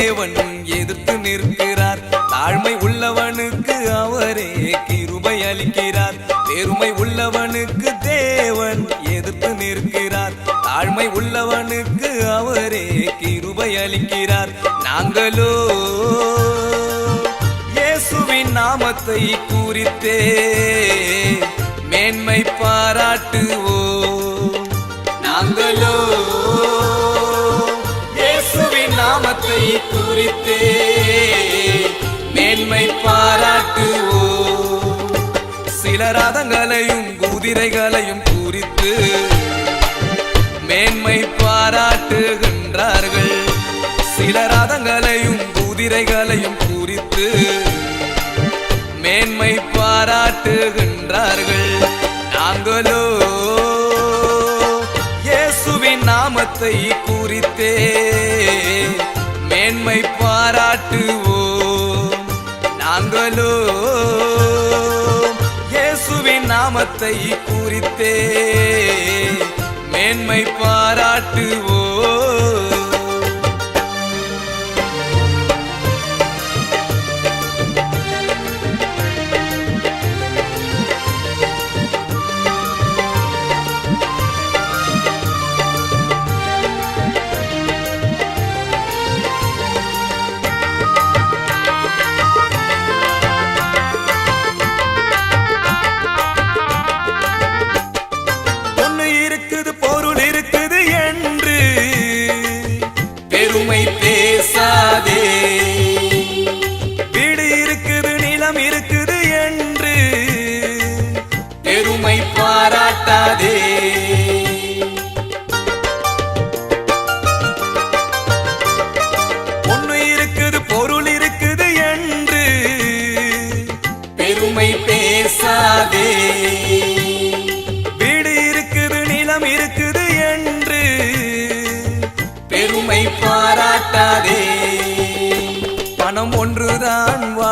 தேவன் எதிர்த்து நிற்கிறார். தாழ்மை உள்ளவனுக்கு அவரே கிருபை அளிக்கிறார். பெருமை உள்ளவனுக்கு தேவன் எதிர்த்து நிற்கிறார். தாழ்மை உள்ளவனுக்கு அவரே கிருபை அளிக்கிறார். நாங்களோ இயேசுவின் நாமத்தை குறித்தே மேன்மை பாராட்டுவோ நாங்களோ நாமத்தை மேன்மை பாராட்டுவோ சில ரதங்களையும் குதிரைகளையும் குறித்து மேன்மை பாராட்டுகின்றார்கள். சில ரதங்களையும் குதிரைகளையும் குறித்து மேன்மை பாராட்டுகின்றார்கள். நாங்களோ நாமத்தை குறித்தே மேன்மை பாராட்டுவோம். நாங்களோ இயேசுவின் நாமத்தை குறித்தே மேன்மை பாராட்டுவோம்.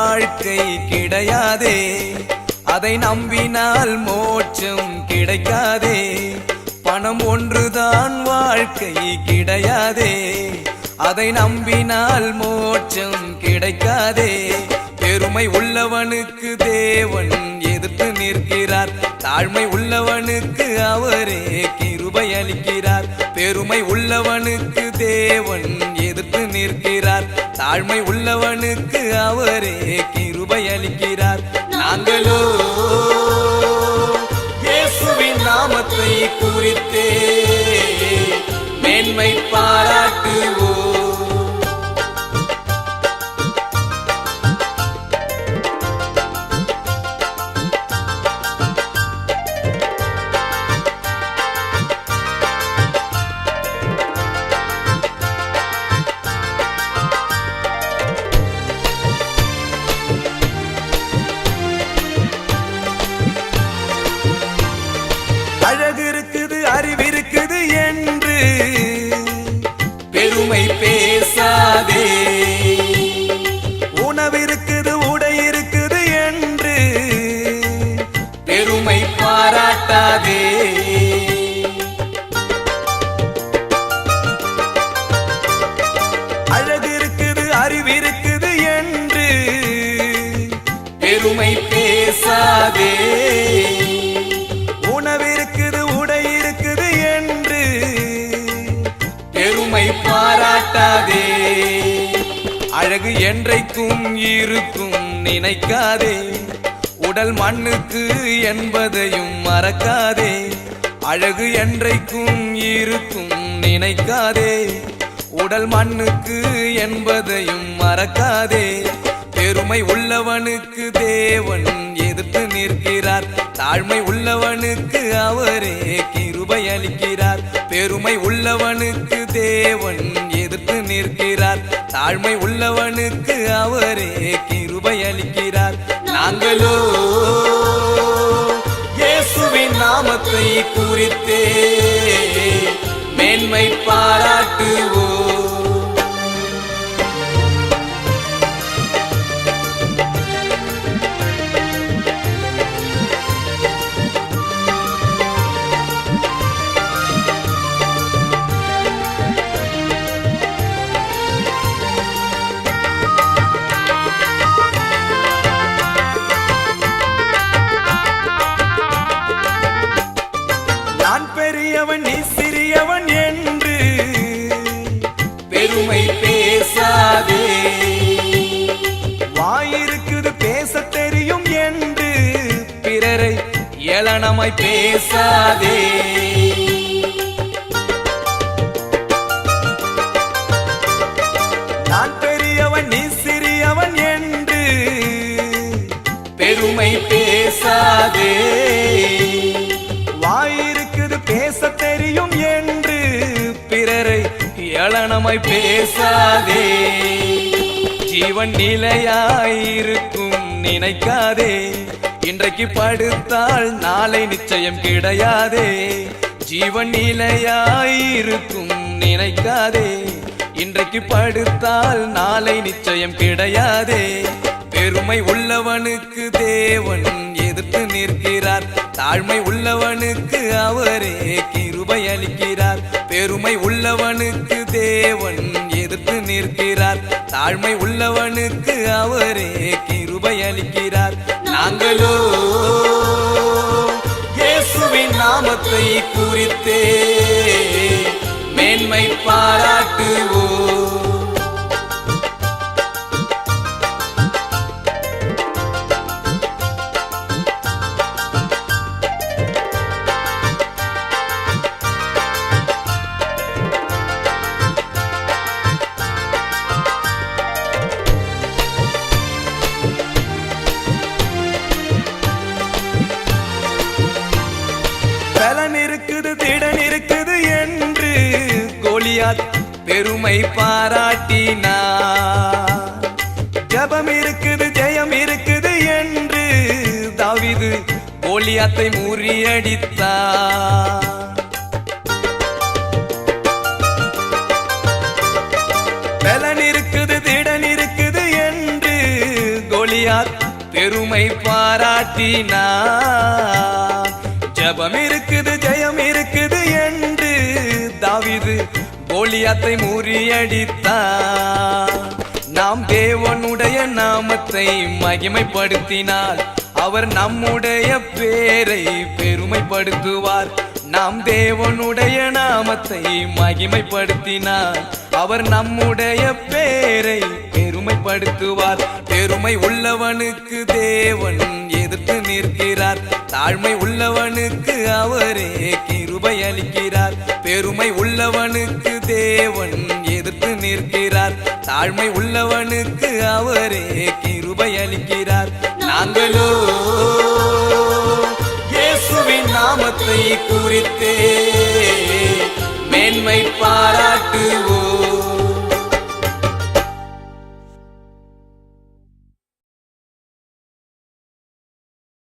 வாழ்க்கை கிடையாதே. அதை நம்பினால் மோட்சம் கிடைக்காதே. பணம் ஒன்றுதான் வாழ்க்கை கிடையாதே. அதை நம்பினால் மோட்சம் கிடைக்காதே. பெருமை உள்ளவனுக்கு தேவன் எதிர்த்து நிற்கிறார். தாழ்மை உள்ளவனுக்கு அவரே கிருபை அளிக்கிறார். பெருமை உள்ளவனுக்கு தேவன் எதிர்த்து நிற்கிறார். தாழ்மை உள்ளவனுக்கு அவரே கிருபை அளிக்கிறார். நாங்களோ இயேசுவின் நாமத்தை குறித்தே மேன்மை பாராட்டுவோம். பெருமை பேசாதே. உணவிருக்குது உடை இருக்குது என்று பெருமை பாராட்டாதே. அழகு என்றைக்கும் இருக்கும் நினைக்காதே. உடல் மண்ணுக்கு என்பதையும் மறக்காதே. அழகு என்றைக்கும் இருக்கும் நினைக்காதே. உடல் மண்ணுக்கு என்பதையும் மறக்காதே. பெருமை உள்ளவனுக்கு தேவன் எதிர்த்து நிற்கிறார். தாழ்மை உள்ளவனுக்கு அவரே கிருபை அளிக்கிறார். பெருமை உள்ளவனுக்கு தேவன் எதிர்த்து நிற்கிறார். தாழ்மை உள்ளவனுக்கு அவரே கிருபை அளிக்கிறார். நாங்களோ இயேசுவின் நாமத்தை குறித்தே மேன்மை பாராட்டுவோம். ஏளனமாய் பேசாதே. நான் பெரியவன் நீ சிறியவன் என்று பெருமை பேசாதே. வாயிருக்குது பேச தெரியும் என்று பிறரை ஏளனமாய் பேசாதே. ஜீவன் நிலையாயிருக்கும் நினைக்காதே. இன்றைக்கு படுத்தால் நாளை நிச்சயம் கிடையாதே. ஜீவன் நிலையாயிருக்கும் நினைக்காதே. இன்றைக்கு படுத்தால் நாளை நிச்சயம் கிடையாதே. பெருமை உள்ளவனுக்கு தேவன் எதிர்த்து நிற்கிறார். தாழ்மை உள்ளவனுக்கு அவரே கிருபை அளிக்கிறார். பெருமை உள்ளவனுக்கு தேவன் எதிர்த்து நிற்கிறார். தாழ்மை உள்ளவனுக்கு அவரே கிருபை அளிக்கிறார். நாங்களோ இயேசுவின் நாமத்தை குறித்தே கோலியாத் பெருமை பாராட்டினா ஜபம் இருக்குது ஜெயம் இருக்குது என்று தாவிது கோலியாத்தை முறியடித்தார். பலன் இருக்குது திடன் இருக்குது என்று கோலியாத் பெருமை பாராட்டினா ஜபம் இருக்குது ஜெயம் இருக்குது என்று தாவிது கோலியாத்தை முறியடித்தா நாம் தேவனுடைய நாமத்தை மகிமைப்படுத்தினால் அவர் நம்முடைய பேரை பெருமைப்படுத்துவார். நாம் தேவனுடைய நாமத்தை மகிமைப்படுத்தினார். அவர் நம்முடைய பேரை பெருமைப்படுத்துவார். பெருமை உள்ளவனுக்கு தேவன் எதிர்த்து நிற்கிறார். தாழ்மை உள்ளவனுக்கு அவரே கிருபை அளிக்கிறார். பெருமை உள்ளவனுக்கு தேவன் எதிர்த்து நிற்கிறார். தாழ்மை உள்ளவனுக்கு அவரே கிருபை அளிக்கிறார். நாங்களோ குறித்தே மேன்மை பாராட்டுவோம்.